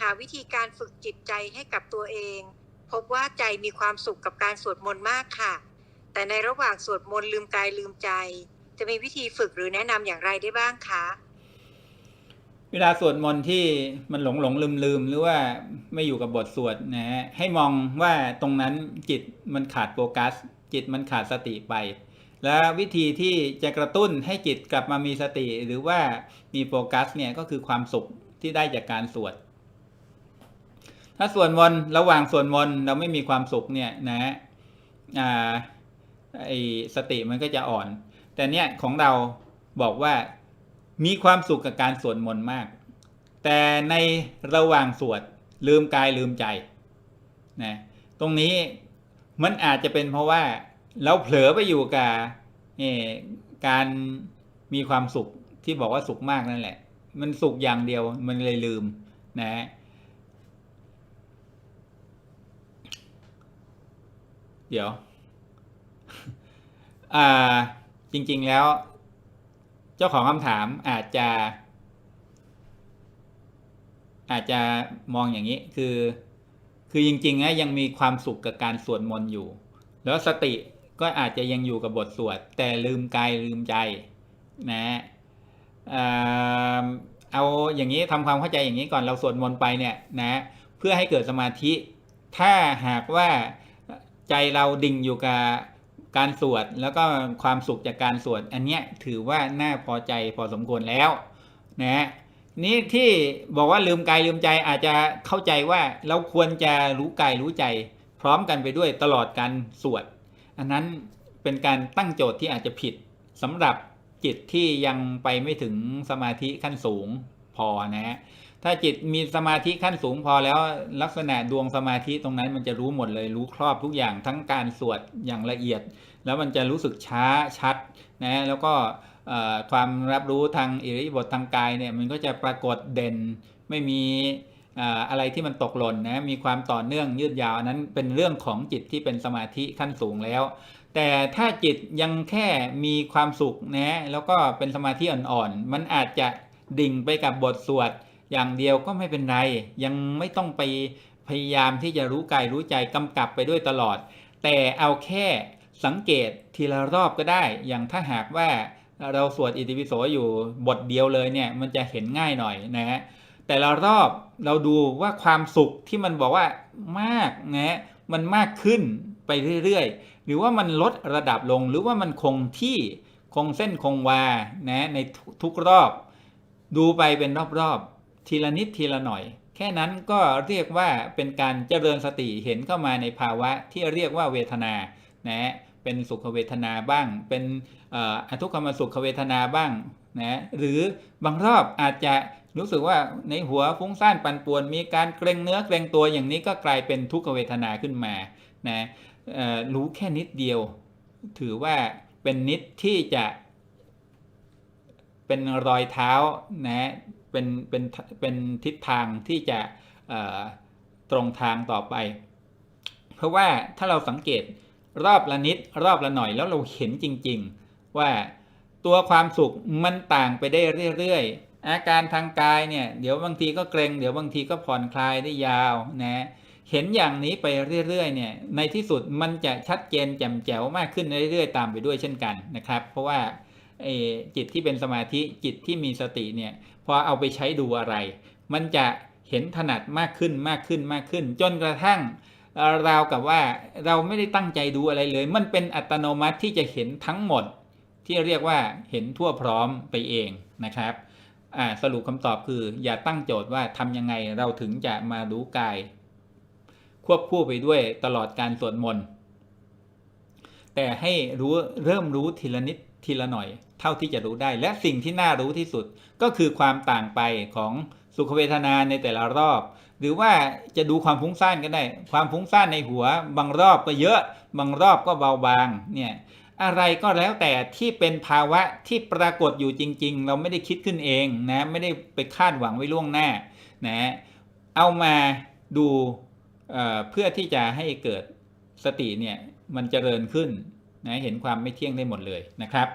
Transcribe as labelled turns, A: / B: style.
A: หาวิธีการฝึกจิตใจให้กับตัวเอง พบว่าใจมีความสุขกับการสวดมนต์มากค่ะ แต่ในระหว่างสวดมนต์ลืมกายลืมใจ จะมีวิธีฝึกหรือแนะนำอย่างไรได้บ้างคะ
B: เวลาสวดมนต์ที่มันหลงหลงลืมลืมหรือว่าไม่อยู่กับบทสวดนะฮะให้มองว่าตรงนั้นจิตมันขาดโฟกัส จิตมันขาดสติไป และวิธีที่จะกระตุ้นให้จิตกลับมามีสติ หรือว่ามีโฟกัสเนี่ยก็คือความสุขที่ได้จากการสวด ถ้าสวดมน์ระหว่างสวดมน์เราไม่มีความสุขเนี่ยนะฮะอ่าไอสติมันก็จะอ่อน แต่เนี่ยของเราบอกว่ามีความสุขกับการสวดมนต์มาก แต่ในระหว่างสวดลืมกายลืมใจนะตรงนี้มันอาจจะเป็นเพราะว่าเราเผลอไปอยู่กับการมีความสุขที่บอกว่าสุขมากนั่นแหละ มันสุขอย่างเดียวมันเลยลืมนะ เดี๋ยว อ่า จริง ๆ แล้ว เจ้าของคำถามอาจจะ อาจจะมองอย่างนี้ คือ คือจริงๆนะยังมีความสุขกับการสวดมนต์อยู่ แล้วสติก็อาจจะยังอยู่กับบทสวด แต่ลืมกายลืมใจ นะเอ่อเอาอย่างนี้ทำความเข้าใจอย่างนี้ก่อนเราสวดมนต์ไปเนี่ยนะ เพื่อให้เกิดสมาธิ ถ้าหากว่า ใจเราดิ่งอยู่กับการสวดแล้วก็ความสุขจากการสวดอันเนี้ยถือว่าน่าพอใจพอสมควรแล้วนะนี่ที่บอกว่าลืมกายลืมใจอาจจะเข้าใจว่าเราควรจะรู้กายรู้ใจ พร้อมกันไปด้วยตลอดการสวด อันนั้นเป็นการตั้งโจทย์ที่อาจจะผิดสำหรับจิตที่ยังไปไม่ถึงสมาธิขั้นสูงพอนะฮะ ถ้าจิตมีสมาธิขั้นสูงพอแล้วลักษณะดวงสมาธิตรงนั้นมันจะรู้หมดเลยรู้ครอบทุกอย่างทั้งการสวดอย่างละเอียด แล้วมันจะรู้สึกช้าชัดนะแล้วก็ความรับรู้ทางอิริยาบถทางกายเนี่ยมันก็จะปรากฏเด่นไม่มีอะไรที่มันตกหล่นนะมีความต่อเนื่องยืดยาวนนั้นเป็นเรื่องของจิตที่เป็นสมาธิขั้นสูงแล้ว แต่ถ้าจิตยังแค่มีความสุขนะแล้วก็เป็นสมาธิอ่อนๆมันอาจจะดิ่งไปกับบทสวด อย่างเดียวก็ไม่เป็นไร ยังไม่ต้องไปพยายามที่จะรู้กายรู้ใจกำกับไปด้วยตลอด แต่เอาแค่สังเกตทีละรอบก็ได้ อย่างถ้าหากว่าเราสวดอิติปิโสอยู่บทเดียวเลยเนี่ยมันจะเห็นง่ายหน่อยนะฮะแต่ละรอบเราดูว่าความสุขที่มันบอกว่ามากนะมันมากขึ้นไปเรื่อยๆ หรือว่ามันลดระดับลงหรือว่ามันคงที่คงเส้นคงวานะในทุกรอบ ดูไปเป็นรอบๆ ทีละนิดทีละหน่อย แค่นั้นก็เรียกว่าเป็นการเจริญสติเห็นเข้ามาในภาวะที่เรียกว่าเวทนานะเป็นสุขเวทนาบ้าง เป็นอทุกขมสุขเวทนาบ้างนะหรือบางรอบอาจจะรู้สึกว่าในหัวฟุ้งซ่านปั่นป่วน มีการเกรงเนื้อเกรงตัวอย่างนี้ก็กลายเป็นทุกขเวทนาขึ้นมานะรู้แค่นิดเดียว ถือว่าเป็นนิดที่จะเป็นรอยเท้านะ เป็นเป็นเป็นทิศทางที่จะตรงทางต่อไป เพราะว่าถ้าเราสังเกตรอบละนิดรอบละหน่อยแล้วเราเห็นจริง ๆ ว่าตัวความสุขมันต่างไปได้เรื่อยๆ อาการทางกายเนี่ยเดี๋ยวบางทีก็เกรงเดี๋ยวบางทีก็ผ่อนคลายได้ยาวนะเห็นอย่างนี้ไปเรื่อยๆเนี่ยในที่สุดมันจะชัดเจนแจ่มแจ๋วมากขึ้นเรื่อยๆ ตามไปด้วยเช่นกันนะครับ เพราะว่าจิตที่เป็นสมาธิจิตที่มีสติเนี่ย พอเอาไปใช้ดูอะไร มันจะเห็นถนัดมากขึ้นมากขึ้นมากขึ้น จนกระทั่งเราวกับว่าเราไม่ได้ตั้งใจดูอะไรเลย มันเป็นอัตโนมัติที่จะเห็นทั้งหมด ที่เรียกว่าเห็นทั่วพร้อมไปเองนะครับสรุปคำตอบคือ อย่าตั้งโจทย์ว่าทำยังไงเราถึงจะมารู้กาย ควบคู่ไปด้วยตลอดการสวดมนต์แต่ให้รู้เริ่มรู้ทีละนิด ทีละหน่อย เท่าที่จะรู้ได้ และสิ่งที่น่ารู้ที่สุดก็คือความต่างไปของสุขเวทนาในแต่ละรอบ หรือว่าจะดูความฟุ้งซ่านก็ได้ ความฟุ้งซ่านในหัว บางรอบก็เยอะ บางรอบก็เบาบางเนี่ยอะไรก็แล้วแต่ที่เป็นภาวะที่ปรากฏอยู่จริง ๆ เราไม่ได้คิดขึ้นเองนะไม่ได้ไปคาดหวังไว้ล่วงหน้านะเอามาดูเเพื่อที่จะให้เกิดสติเนี่ยมันเจริญขึ้น นะเห็นความไม่เที่ยงได้หมดเลยนะครับ